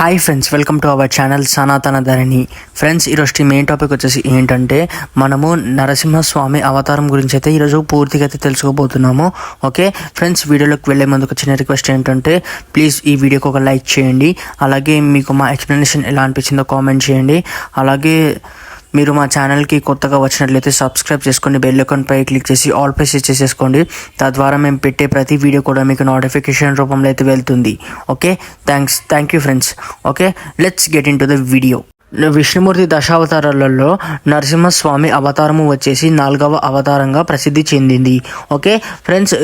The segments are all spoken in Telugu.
Hi friends welcome to our channel Sanatana Dharani friends ఈరోజు మెయిన్ టాపిక్ వచ్చేసి ఏంటంటే మనము నరసింహస్వామి అవతారం గురించి అయితే ఈరోజు పూర్తిగా అయితే తెలుసుకోబోతున్నాము. ఓకే ఫ్రెండ్స్ వీడియోలోకి వెళ్ళే ముందు ఒక చిన్న రిక్వెస్ట్ ఏంటంటే ప్లీజ్ ఈ వీడియోకి ఒక లైక్ చేయండి. అలాగే మీకు మా ఎక్స్ప్లెనేషన్ ఎలా అనిపించిందో కామెంట్ చేయండి. అలాగే మీరు మా ఛానల్కి కొత్తగా వచ్చినట్లయితే సబ్స్క్రైబ్ చేసుకొని బెల్ పై క్లిక్ చేసి ఆల్ పై సెట్ చేసేసుకోండి. తద్వారా మేము పెట్టే ప్రతి వీడియో కూడా మీకు నోటిఫికేషన్ రూపంలో అయితే వెళ్తుంది. Okay? Thanks. Thank you friends. Okay? Let's get into the video. Vishnumurthy దశావతారాలలో Narasimhaswamy అవతారము వచ్చేసి నాలుగవ అవతారంగా ప్రసిద్ధి చెందింది. ఓకే? ఫ్రెండ్స్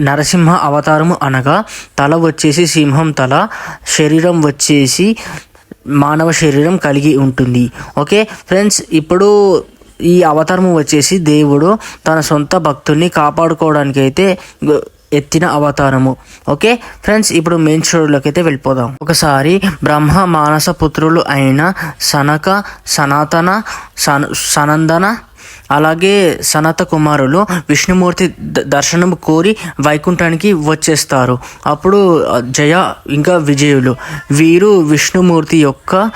నరసింహ అవతారము అనగా తల వచ్చేసి సింహం తల శరీరం వచ్చేసి మానవ శరీరం కలిగి ఉంటుంది. ఓకే? ఫ్రెండ్స్ ఇప్పుడు ఈ అవతారము వచ్చేసి దేవుడు తన సొంత భక్తుల్ని కాపాడుకోవడానికి అయితే ఎత్తిన అవతారము. ఓకే? ఫ్రెండ్స్ ఇప్పుడు మెయిన్ స్టోరీలోకి అయితే వెళ్ళిపోదాం. ఒకసారి బ్రహ్మ మానస పుత్రులు అయిన సనక సనాతన సన సనందన అలాగే సనత కుమారులు విష్ణుమూర్తి ద- దర్శనం కోరి వైకుంఠానికి వచ్చేస్తారు. అప్పుడు జయ ఇంకా విజయులు. వీరు విష్ణుమూర్తి యొక్క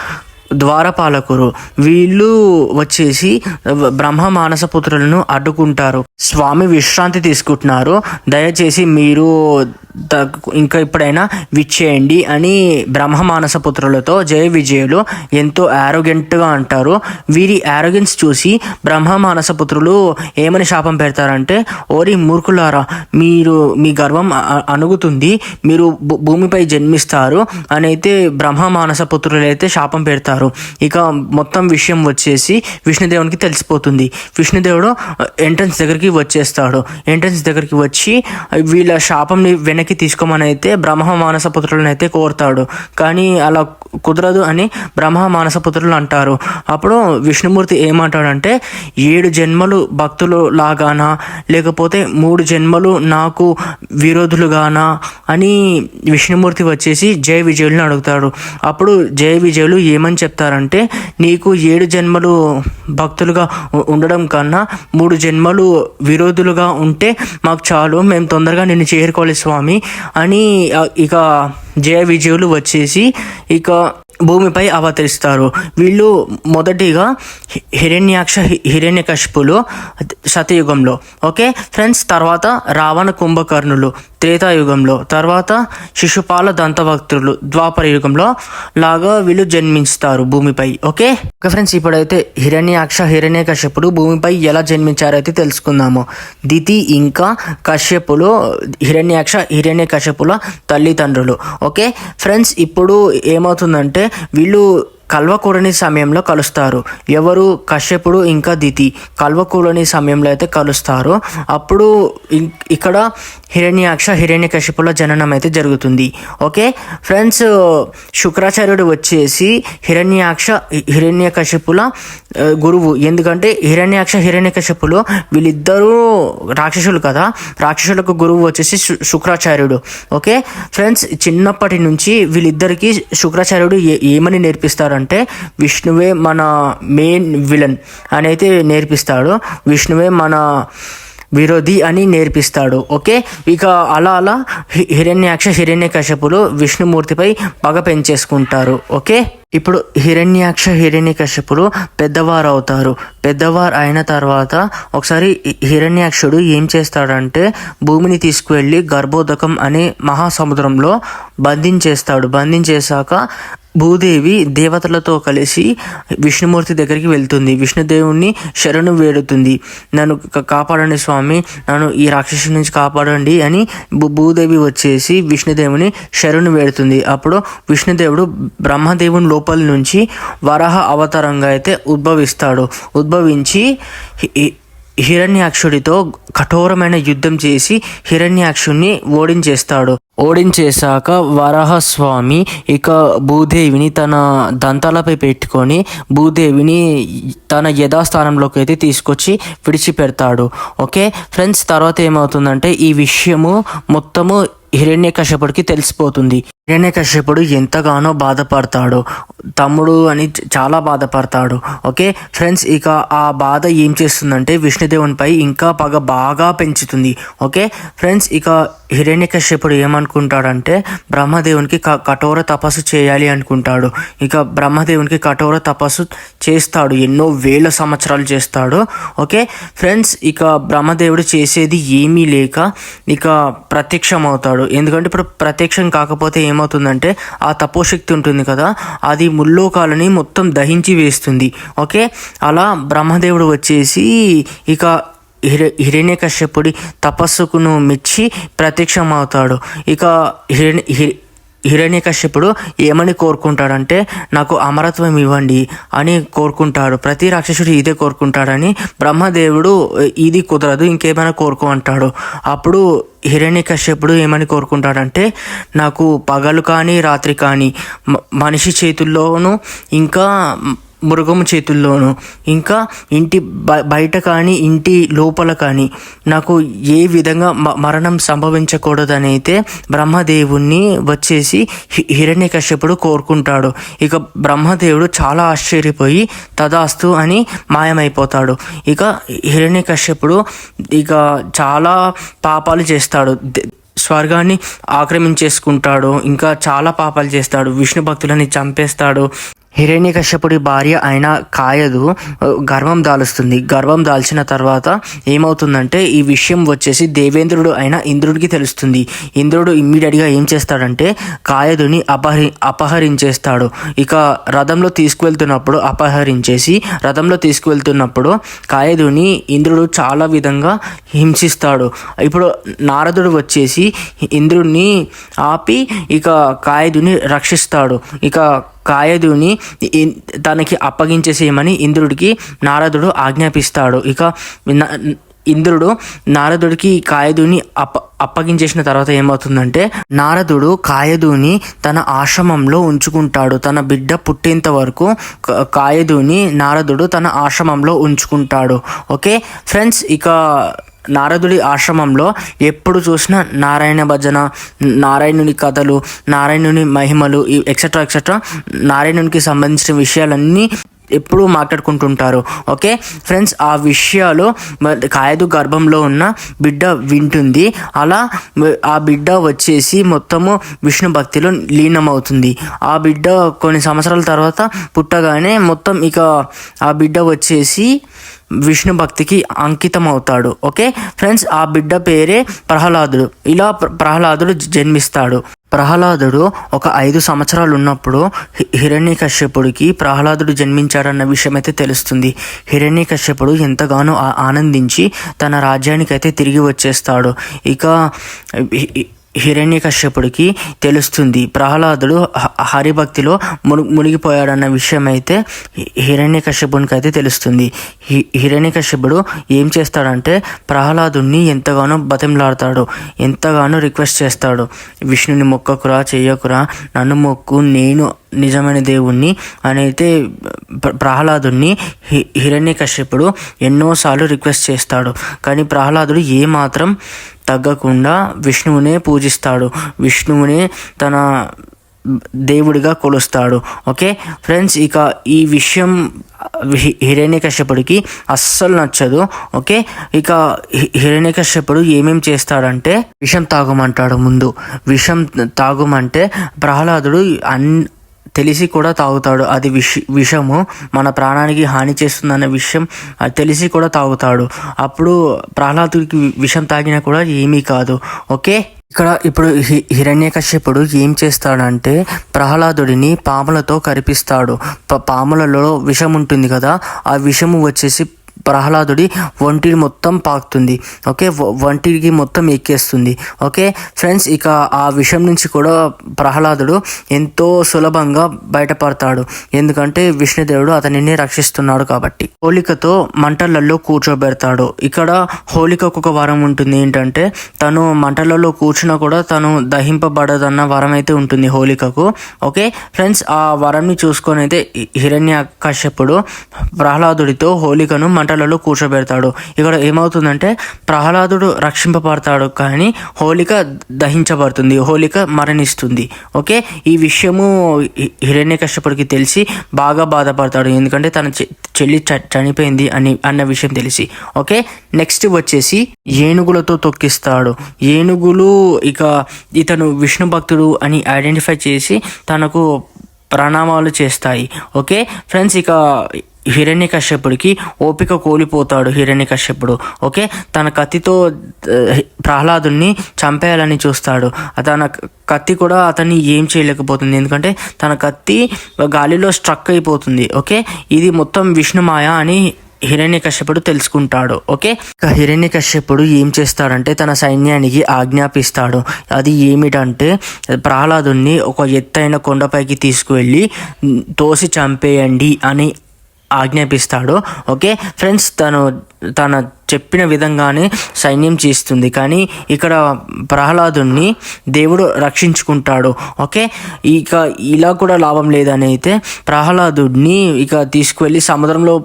ద్వారపాలకురు వీళ్ళు వచ్చేసి బ్రహ్మ మానస పుత్రులను అడ్డుకుంటారు. స్వామి విశ్రాంతి తీసుకుంటున్నారు. దయచేసి మీరు ఇంకా ఇప్పుడైనా విచ్చేయండి అని బ్రహ్మ మానసపుత్రులతో జయ విజయులు ఎంతో ఆరోగెంట్గా అంటారు. వీరి ఆరోగెన్స్ చూసి బ్రహ్మ మానసపుత్రులు ఏమని శాపం పెడతారంటే ఓరి మూర్ఖులారా మీరు మీ గర్వం అణుగుతుంది మీరు భూ- భూమిపై జన్మిస్తారు అని అయితే బ్రహ్మ మానసపుత్రులు అయితే శాపం పెడతారు. ఇక మొత్తం విషయం వచ్చేసి విష్ణుదేవునికి తెలిసిపోతుంది. విష్ణుదేవుడు ఎంట్రన్స్ దగ్గరికి వచ్చేస్తాడు. ఎంట్రన్స్ దగ్గరికి వచ్చి వీళ్ళ శాపంని వెనక్కి తీసుకోమని అయితే బ్రహ్మ మానసపుత్రులను అయితే కోరుతాడు. కానీ అలా కుదరదు అని బ్రహ్మ మానస పుత్రులు అంటారు. అప్పుడు విష్ణుమూర్తి ఏమంటాడంటే ఏడు జన్మలు భక్తులు లాగానా లేకపోతే మూడు జన్మలు నాకు విరోధులుగానా అని విష్ణుమూర్తి వచ్చేసి జయ విజయులను అడుగుతాడు. అప్పుడు జయ విజయులు ఏమని చెప్తారంటే నీకు ఏడు జన్మలు భక్తులుగా ఉండడం కన్నా మూడు జన్మలు విరోధులుగా ఉంటే మాకు చాలు మేము తొందరగా నిన్ను చేరుకోవాలి స్వామి. అని ఇక జయ విజయులు వచ్చేసి ఇక భూమిపై అవతరిస్తారు. వీళ్ళు మొదటిగా హిరణ్యాక్ష హి- హిరణ్యకశిపులు సతయుగంలో. ఓకే? ఫ్రెండ్స్ తర్వాత రావణ కుంభకర్ణులు. త్రేతాయుగంలో తర్వాత శిశుపాల దంతభక్తులు ద్వాపర యుగంలో లాగా వీళ్ళు జన్మిస్తారు భూమిపై ఓకే? ఓకే ఫ్రెండ్స్ ఇప్పుడైతే హిరణ్యాక్ష హిరణ్య కశ్యపుడు భూమిపై ఎలా జన్మించారైతే తెలుసుకుందాము. దితి ఇంకా కశ్యపులు హిరణ్యాక్ష హిరణ్య కశ్యపుల తల్లిదండ్రులు ఓకే? ఫ్రెండ్స్ ఇప్పుడు ఏమవుతుందంటే వీళ్ళు కల్వకూడని సమయంలో కలుస్తారు. ఎవరు కశ్యపుడు ఇంకా దితి కల్వకూడని సమయంలో అయితే కలుస్తారు. అప్పుడు ఇక్కడ హిరణ్యాక్ష హిరణ్యకశిపుల జననం అయితే జరుగుతుంది. ఓకే? ఫ్రెండ్స్ శుక్రాచార్యుడు వచ్చేసి హిరణ్యాక్ష హిరణ్యకశిపుల కశ్యపుల గురువు. ఎందుకంటే హిరణ్యాక్ష హిరణ్యకశిపులు వీళ్ళిద్దరూ రాక్షసులు కదా. రాక్షసులకు గురువు వచ్చేసి శుక్రాచార్యుడు. ఓకే? ఫ్రెండ్స్ చిన్నప్పటి నుంచి వీళ్ళిద్దరికీ శుక్రాచార్యుడు ఏమని నేర్పిస్తారు అంటే విష్ణువే మన మెయిన్ విలన్ అని అయితే నేర్పిస్తాడు. విష్ణువే మన విరోధి అని నేర్పిస్తాడు. ఓకే? ఇక అలా అలా హిరణ్యాక్ష హిరణ్యకశపులు విష్ణుమూర్తిపై పగ పెంచేసుకుంటారు. ఓకే? ఇప్పుడు హిరణ్యాక్ష హిరణ్యకశపులు పెద్దవారు అవుతారు పెద్దవారు అయిన తర్వాత ఒకసారి హిరణ్యాక్షుడు ఏం చేస్తాడంటే భూమిని తీసుకువెళ్ళి గర్భోదకం అనే మహాసముద్రంలో బంధించేస్తాడు. బంధించేశాక భూదేవి దేవతలతో కలిసి విష్ణుమూర్తి దగ్గరికి వెళ్తుంది. విష్ణుదేవుణ్ణి శరణు వేడుతుంది. నన్ను కాపాడండి స్వామి. నన్ను ఈ రాక్షసు నుంచి కాపాడండి అని భూ- భూదేవి వచ్చేసి విష్ణుదేవుని శరణు వేడుతుంది. అప్పుడు విష్ణుదేవుడు బ్రహ్మదేవుని లోపల నుంచి వరాహ అవతారంగా అయితే ఉద్భవిస్తాడు. ఉద్భవించి హిరణ్యాక్షుడితో కఠోరమైన యుద్ధం చేసి హిరణ్యాక్షుణ్ణి ఓడించేస్తాడు. ఓడించేశాక వరాహస్వామి ఇక భూదేవిని తన దంతాలపై పెట్టుకొని భూదేవిని తన యథాస్థానంలోకి అయితే తీసుకొచ్చి విడిచిపెడతాడు. ఓకే? ఫ్రెండ్స్ తర్వాత ఏమవుతుందంటే ఈ విషయము మొత్తము హిరణ్యకశపుడికి తెలిసిపోతుంది. హిరణ్యకశ్యపుడు ఎంతగానో బాధపడతాడు. తమ్ముడు అని చాలా బాధపడతాడు. ఓకే? ఫ్రెండ్స్ ఇక ఆ బాధ ఏం చేస్తుందంటే విష్ణుదేవునిపై ఇంకా పగ బాగా పెంచుతుంది. ఓకే? ఫ్రెండ్స్ ఇక హిరణ్యకశ్యపుడు ఏమనుకుంటాడంటే బ్రహ్మదేవునికి క కఠోర తపస్సు చేయాలి అనుకుంటాడు. ఇక బ్రహ్మదేవునికి కఠోర తపస్సు చేస్తాడు. ఎన్నో వేల సంవత్సరాలు చేస్తాడు. ఓకే? ఫ్రెండ్స్ ఇక బ్రహ్మదేవుడు చేసేది ఏమీ లేక ఇక ప్రత్యక్షం అవుతాడు ఎందుకంటే ఇప్పుడు ప్రత్యక్షం కాకపోతే ఏమవుతుందంటే ఆ తపోశక్తి ఉంటుంది కదా అది ముల్లోకాలని మొత్తం దహించి వేస్తుంది. ఓకే? అలా బ్రహ్మదేవుడు వచ్చేసి ఇక హిర హిరణ్యకశ్యపుడి తపస్సుకును మెచ్చి ప్రత్యక్షమవుతాడు. ఇక హిరణ్య హిరణ్యకశ్యపుడు ఏమని కోరుకుంటాడంటే నాకు అమరత్వం ఇవ్వండి అని కోరుకుంటాడు. ప్రతి రాక్షసుడు ఇదే కోరుకుంటాడని బ్రహ్మదేవుడు ఇది కుదరదు ఇంకేమైనా కోరుకో అంటాడు. అప్పుడు హిరణ్యకశ్యపుడు ఏమని కోరుకుంటాడంటే నాకు పగలు కానీ రాత్రి కానీ మ- మనిషి చేతుల్లోనూ ఇంకా మృగము చేతుల్లోనూ. ఇంకా ఇంటి బయట కానీ ఇంటి లోపల కానీ నాకు ఏ విధంగా మ- మరణం సంభవించకూడదని అయితే బ్రహ్మదేవుణ్ణి వచ్చేసి హి- హిరణ్యకశ్యపుడు కోరుకుంటాడు. ఇక బ్రహ్మదేవుడు చాలా ఆశ్చర్యపోయి తదాస్తు అని మాయమైపోతాడు. ఇక హిరణ్యకశ్యపుడు ఇక చాలా పాపాలు చేస్తాడు. స్వర్గాన్ని ఆక్రమించేసుకుంటాడు. ఇంకా చాలా పాపాలు చేస్తాడు. విష్ణు భక్తులని చంపేస్తాడు. హిరణ్యకశ్యపుడి భార్య అయిన కాయదు గర్వం దాలుస్తుంది. గర్వం దాల్చిన తర్వాత ఏమవుతుందంటే ఈ విషయం వచ్చేసి దేవేంద్రుడు అయిన ఇంద్రుడికి తెలుస్తుంది. ఇంద్రుడు ఇమ్మీడియట్గా ఏం చేస్తాడంటే కాయదుని అపహరి అపహరించేస్తాడు. ఇక రథంలో తీసుకువెళ్తున్నప్పుడు అపహరించేసి రథంలో తీసుకువెళ్తున్నప్పుడు కాయదుని ఇంద్రుడు చాలా విధంగా హింసిస్తాడు. ఇప్పుడు నారదుడు వచ్చేసి ఇంద్రుడిని ఆపి ఇక కాయదుని రక్షిస్తాడు. ఇక కాయదుని తనకి అప్పగించేసేయమని ఇంద్రుడికి నారదుడు ఆజ్ఞాపిస్తాడు. ఇక ఇంద్రుడు నారదుడికి కాయదుని అప్ప అప్పగించేసిన తర్వాత ఏమవుతుందంటే నారదుడు కాయదుని తన ఆశ్రమంలో ఉంచుకుంటాడు. తన బిడ్డ పుట్టేంత వరకు కాయదుని నారదుడు తన ఆశ్రమంలో ఉంచుకుంటాడు. ఓకే? ఫ్రెండ్స్ ఇక నారదుడి ఆశ్రమంలో ఎప్పుడు చూసినా నారాయణ భజన నారాయణుని కథలు నారాయణుని మహిమలు ఎక్సెట్రా ఎక్సెట్రా నారాయణునికి సంబంధించిన విషయాలన్నీ ఎప్పుడూ మాట్లాడుకుంటుంటారు. ఓకే? ఫ్రెండ్స్ ఆ విషయాలు కాయదు గర్భంలో ఉన్న బిడ్డ వింటుంది. అలా ఆ బిడ్డ వచ్చేసి మొత్తము విష్ణు భక్తిలో లీనమవుతుంది. ఆ బిడ్డ కొన్ని సంవత్సరాల తర్వాత పుట్టగానే మొత్తం ఇక ఆ బిడ్డ వచ్చేసి విష్ణు భక్తికి అంకితం అవుతాడు ఓకే? ఫ్రెండ్స్ ఆ బిడ్డ పేరే ప్రహ్లాదుడు. ఇలా ప్రహ్లాదుడు జన్మిస్తాడు. ప్రహ్లాదుడు ఒక ఐదు సంవత్సరాలు ఉన్నప్పుడు హి- హిరణ్యకశ్యపుడికి ప్రహ్లాదుడు జన్మించాడన్న విషయం అయితే తెలుస్తుంది. హిరణ్యకశ్యపుడు ఎంతగానో ఆనందించి తన రాజ్యానికైతే తిరిగి వచ్చేస్తాడు. ఇక హిరణ్యకశ్యపుడికి తెలుస్తుంది. ప్రహ్లాదుడు హరిభక్తిలో మును మునిగిపోయాడన్న విషయం అయితే హిరణ్యకశ్యపునికి అయితే తెలుస్తుంది. హి హిరణ్యకశ్యపుడు ఏం చేస్తాడంటే ప్రహ్లాదుని ఎంతగానో బతిమలాడతాడు ఎంతగానో రిక్వెస్ట్ చేస్తాడు. విష్ణుని మొక్కకురా చెయ్యకురా నన్ను మొక్కు నేను నిజమైన దేవుణ్ణి అని అయితే ప్రహ్లాదుని హి హిరణ్యకశ్యపుడు ఎన్నోసార్లు రిక్వెస్ట్ చేస్తాడు. కానీ ప్రహ్లాదుడు ఏమాత్రం తగ్గకుండా విష్ణువునే పూజిస్తాడు. విష్ణువునే తన దేవుడిగా కొలుస్తాడు. ఓకే? ఫ్రెండ్స్ ఇక ఈ విషయం హి- హిరణ్యకశ్యపుడికి అస్సలు నచ్చదు. ఓకే? ఇక హి- హిరణ్యకశ్యపుడు ఏమేం చేస్తాడంటే విషం తాగమంటాడు ముందు. విషం తాగమంటే ప్రహ్లాదుడు అన్ తెలిసి కూడా తాగుతాడు. అది విష విషము. మన ప్రాణానికి హాని చేస్తుందన్న విషయం తెలిసి కూడా తాగుతాడు. అప్పుడు ప్రహ్లాదుడికి విషం తాగినా కూడా ఏమీ కాదు. ఓకే? ఇక్కడ ఇప్పుడు హి హిరణ్యకశ్యపుడు ఏం చేస్తాడంటే ప్రహ్లాదుడిని పాములతో కరిపిస్తాడు. పాములలో విషం ఉంటుంది కదా ఆ విషము వచ్చేసి ప్రహ్లాదుడి ఒంటిని మొత్తం పాకుతుంది. ఓకే? ఒంటికి మొత్తం ఎక్కేస్తుంది. ఓకే? ఫ్రెండ్స్ ఇక ఆ విషయం నుంచి కూడా ప్రహ్లాదుడు ఎంతో సులభంగా బయటపడతాడు. ఎందుకంటే విష్ణుదేవుడు అతనిని రక్షిస్తున్నాడు కాబట్టి. హోలికతో మంటలలో కూర్చోబెడతాడు. ఇక్కడ హోలికకు ఒక వరం ఉంటుంది. ఏంటంటే తను మంటలలో కూర్చున్నా కూడా తను దహింపబడదన్న వరం అయితే ఉంటుంది హోలికకు ఓకే? ఫ్రెండ్స్ ఆ వరంని చూసుకొని అయితే హిరణ్య కశ్యపుడు ప్రహ్లాదుడితో హోలికను మంట మంటలలో కూర్చోబెడతాడు. ఇక్కడ ఏమవుతుందంటే ప్రహ్లాదుడు రక్షింపబడతాడు కానీ హోలిక దహించబడుతుంది హోలిక మరణిస్తుంది. ఓకే? ఈ విషయము హిరణ్య కశ్యపుడికి తెలిసి బాగా బాధపడతాడు. ఎందుకంటే తన చె- చెల్లి చ- చనిపోయింది అని అన్న విషయం తెలిసి. ఓకే? నెక్స్ట్ వచ్చేసి ఏనుగులతో తొక్కిస్తాడు. ఏనుగులు ఇక ఇతను విష్ణు భక్తుడు అని ఐడెంటిఫై చేసి తనకు ప్రణామాలు చేస్తాయి. ఓకే? ఫ్రెండ్స్ ఇక హిరణ్య కశ్యపుడికి ఓపిక కోల్పోతాడు హిరణ్య కశ్యపుడు ఓకే? తన కత్తితో ప్రహ్లాదుని చంపేయాలని చూస్తాడు. తన కత్తి కూడా అతన్ని ఏం చేయలేకపోతుంది. ఎందుకంటే తన కత్తి గాలిలో స్ట్రక్ అయిపోతుంది ఓకే? ఇది మొత్తం విష్ణుమాయ అని హిరణ్య కశ్యపుడు తెలుసుకుంటాడు ఓకే? హిరణ్యకశ్యపుడు హిరణ్య కశ్యపుడు ఏం చేస్తాడంటే తన సైన్యానికి ఆజ్ఞాపిస్తాడు. అది ఏమిటంటే ప్రహ్లాదుని ఒక ఎత్తైన కొండపైకి తీసుకువెళ్ళి తోసి చంపేయండి అని ఆజ్ఞాపిస్తాడు. ఓకే? ఫ్రెండ్స్ తను తన చెప్పిన విధంగానే సైన్యం చేస్తుంది. కానీ ఇక్కడ ప్రహ్లాదుని దేవుడు రక్షించుకుంటాడు. ఓకే? ఇక ఇలా కూడా లాభం లేదని అయితే ప్రహ్లాదుడిని ఇక తీసుకువెళ్ళి సముద్రంలో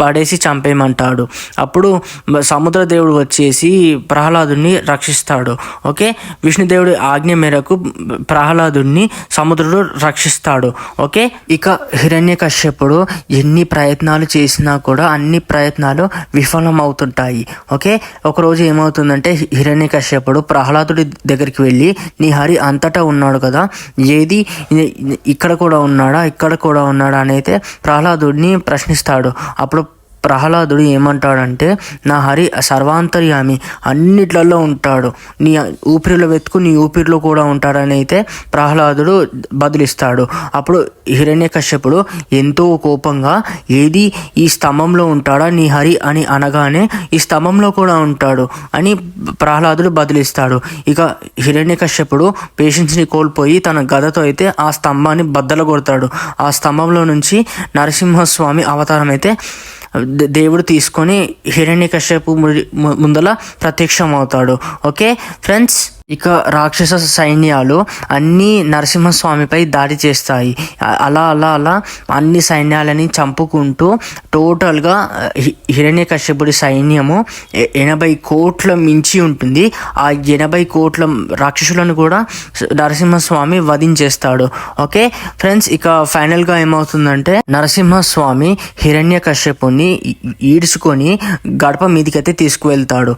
పడేసి చంపేయమంటాడు. అప్పుడు సముద్ర దేవుడు వచ్చేసి ప్రహ్లాదుని రక్షిస్తాడు. ఓకే? విష్ణుదేవుడి ఆజ్ఞ మేరకు ప్రహ్లాదుని సముద్రుడు రక్షిస్తాడు. ఓకే? ఇక హిరణ్య కశ్యపుడు ఎన్ని ప్రయత్నాలు చేసినా కూడా అన్ని ప్రయత్నాలు విఫలమవుతుంది ఉంటాయి. ఓకే? ఒకరోజు ఏమవుతుందంటే హిరణ్య కశ్యపుడు ప్రహ్లాదుడి దగ్గరికి వెళ్ళి నీ హరి అంతటా ఉన్నాడు కదా ఏది ఇక్కడ కూడా ఉన్నాడా ఇక్కడ కూడా ఉన్నాడా అని అయితే ప్రహ్లాదుడిని ప్రశ్నిస్తాడు. అప్పుడు ప్రహ్లాదుడు ఏమంటాడంటే నా హరి సర్వాంతర్యామి అన్నిట్లలో ఉంటాడు. నీ ఊపిరిలో వెతుకు నీ ఊపిరిలో కూడా ఉంటాడని అయితే ప్రహ్లాదుడు బదులిస్తాడు. అప్పుడు హిరణ్యకశ్యపుడు ఎంతో కోపంగా ఏది ఈ స్తంభంలో ఉంటాడా నీ హరి? అని అనగానే ఈ స్తంభంలో కూడా ఉంటాడు అని ప్రహ్లాదుడు బదులిస్తాడు. ఇక హిరణ్యకశ్యపుడు పేషెన్స్ని కోల్పోయి తన గదతో అయితే ఆ స్తంభాన్ని బద్దలు కొడతాడు ఆ స్తంభంలో నుంచి నరసింహస్వామి అవతారం అయితే దేవుడు తీసుకొని హిరణ్య కశ్యపు ముందల ప్రత్యక్షం అవుతాడు ఓకే? ఫ్రెండ్స్ ఇక రాక్షస సైన్యాలు అన్నీ నరసింహస్వామిపై దాడి చేస్తాయి. అలా అలా అలా అన్ని సైన్యాలని చంపుకుంటూ టోటల్గా హి- హిరణ్యకశ్యపుడి సైన్యము ఎనభై కోట్ల మించి ఉంటుంది. ఆ ఎనభై కోట్ల రాక్షసులను కూడా నరసింహస్వామి వధించేస్తాడు. ఓకే? ఫ్రెండ్స్ ఇక ఫైనల్గా ఏమవుతుందంటే నరసింహస్వామి హిరణ్య కశ్యపుని ఈడ్చుకొని గడప మీదకైతే తీసుకువెళ్తాడు.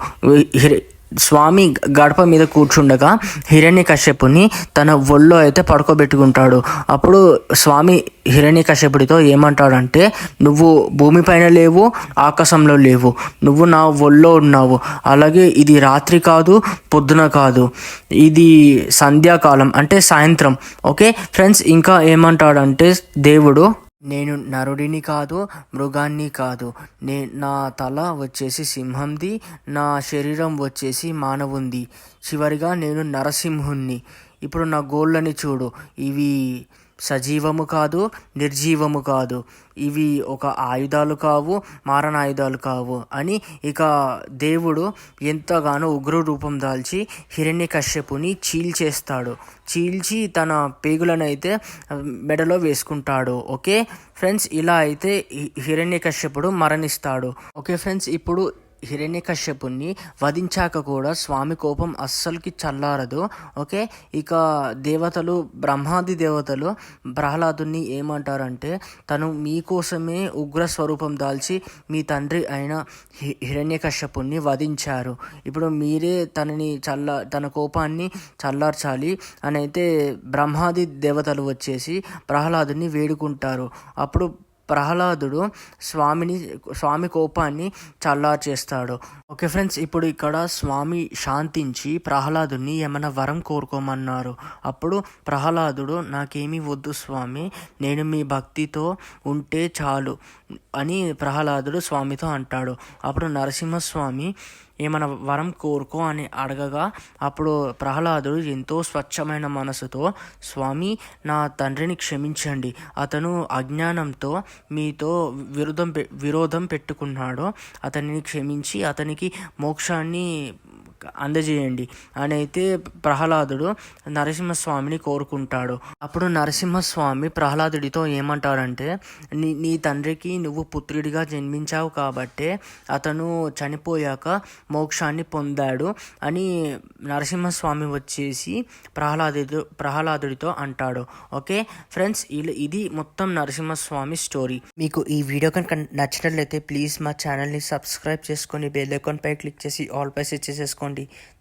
స్వామి గడప మీద కూర్చుండగా హిరణ్య కశ్యపుని తన ఒళ్ళో అయితే పడుకోబెట్టుకుంటాడు. అప్పుడు స్వామి హిరణ్య కశ్యపుడితో ఏమంటాడంటే నువ్వు భూమిపైన లేవు ఆకాశంలో లేవు. నువ్వు నా ఒళ్ళో ఉన్నావు. అలాగే ఇది రాత్రి కాదు పొద్దున కాదు. ఇది సంధ్యాకాలం అంటే సాయంత్రం. ఓకే? ఫ్రెండ్స్ ఇంకా ఏమంటాడంటే దేవుడు నేను నరుడిని కాదు మృగాన్ని కాదు. నే నా తల వచ్చేసి సింహంది నా శరీరం వచ్చేసి మానవుంది. చివరిగా నేను నరసింహుణ్ణి. ఇప్పుడు నా గోళ్ళని చూడు. ఇవి సజీవము కాదు నిర్జీవము కాదు. ఇవి ఒక ఆయుధాలు కావు మారణాయుధాలు కావు అని ఇక దేవుడు ఎంతగానో ఉగ్ర రూపం దాల్చి హిరణ్యకశ్యపుని చీల్చేస్తాడు. చీల్చి తన పేగులనైతే మెడలో వేసుకుంటాడు. ఓకే? ఫ్రెండ్స్ ఇలా అయితే హిరణ్యకశ్యపుడు మరణిస్తాడు. ఓకే ఫ్రెండ్స్ ఇప్పుడు హిరణ్యకశ్యపుణ్ణి వధించాక కూడా స్వామి కోపం అస్సలుకి చల్లారదు. ఓకే? ఇక దేవతలు బ్రహ్మాది దేవతలు ప్రహ్లాదుని ఏమంటారంటే తను మీకోసమే ఉగ్ర స్వరూపం దాల్చి మీ తండ్రి అయిన హి- హిరణ్యకశ్యపుని వధించారు. ఇప్పుడు మీరే తనని చల్ల తన కోపాన్ని చల్లార్చాలి అని అయితే బ్రహ్మాది దేవతలు వచ్చేసి ప్రహ్లాదుని వేడుకుంటారు. అప్పుడు ప్రహ్లాదుడు స్వామిని స్వామి కోపాన్ని చల్లార్చేస్తాడు. ఓకే ఫ్రెండ్స్ ఇప్పుడు ఇక్కడ స్వామి శాంతించి ప్రహ్లాదుని ఏమైనా వరం కోరుకోమన్నారు. అప్పుడు ప్రహ్లాదుడు నాకేమీ వద్దు స్వామి నేను మీ భక్తితో ఉంటే చాలు అని ప్రహ్లాదుడు స్వామితో అంటాడు. అప్పుడు నరసింహస్వామి ఏమైనా వరం కోరుకో అని అడగగా అప్పుడు ప్రహ్లాదుడు ఎంతో స్వచ్ఛమైన మనసుతో స్వామి నా తండ్రిని క్షమించండి. అతను అజ్ఞానంతో మీతో విరుదం పె- విరోధం పెట్టుకున్నాడు. అతనిని క్షమించి అతనికి మోక్షాన్ని అందజేయండి అని అయితే ప్రహ్లాదుడు నరసింహస్వామిని కోరుకుంటాడు. అప్పుడు నరసింహస్వామి ప్రహ్లాదుడితో ఏమంటాడంటే నీ నీ తండ్రికి నువ్వు పుత్రుడిగా జన్మించావు కాబట్టే అతను చనిపోయాక మోక్షాన్ని పొందాడు అని నరసింహస్వామి వచ్చేసి ప్రహ్లాదుడు ప్రహ్లాదుడితో అంటాడు. ఓకే? ఫ్రెండ్స్ ఇది మొత్తం నరసింహస్వామి స్టోరీ. మీకు ఈ వీడియో కనుక నచ్చినట్లయితే ప్లీజ్ మా ఛానల్ని సబ్స్క్రైబ్ చేసుకొని బెల్ ఐకాన్ పై క్లిక్ చేసి ఆల్ పై సెట్ చేసేసుకోండి.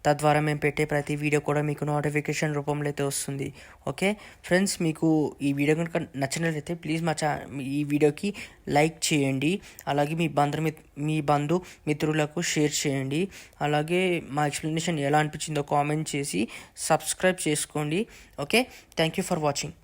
తద్వారా మేము పెట్టే ప్రతి వీడియో కూడా మీకు నోటిఫికేషన్ రూపంలో అయితే వస్తుంది. ఓకే ఫ్రెండ్స్ మీకు ఈ వీడియో కనుక నచ్చినట్లయితే ప్లీజ్ మా ఛా ఈ వీడియోకి లైక్ చేయండి. అలాగే మీ బంధు మీ బంధు మిత్రులకు షేర్ చేయండి. అలాగే మా ఎక్స్ప్లెనేషన్ ఎలా అనిపించిందో కామెంట్ చేసి సబ్స్క్రైబ్ చేసుకోండి. Okay thank you for watching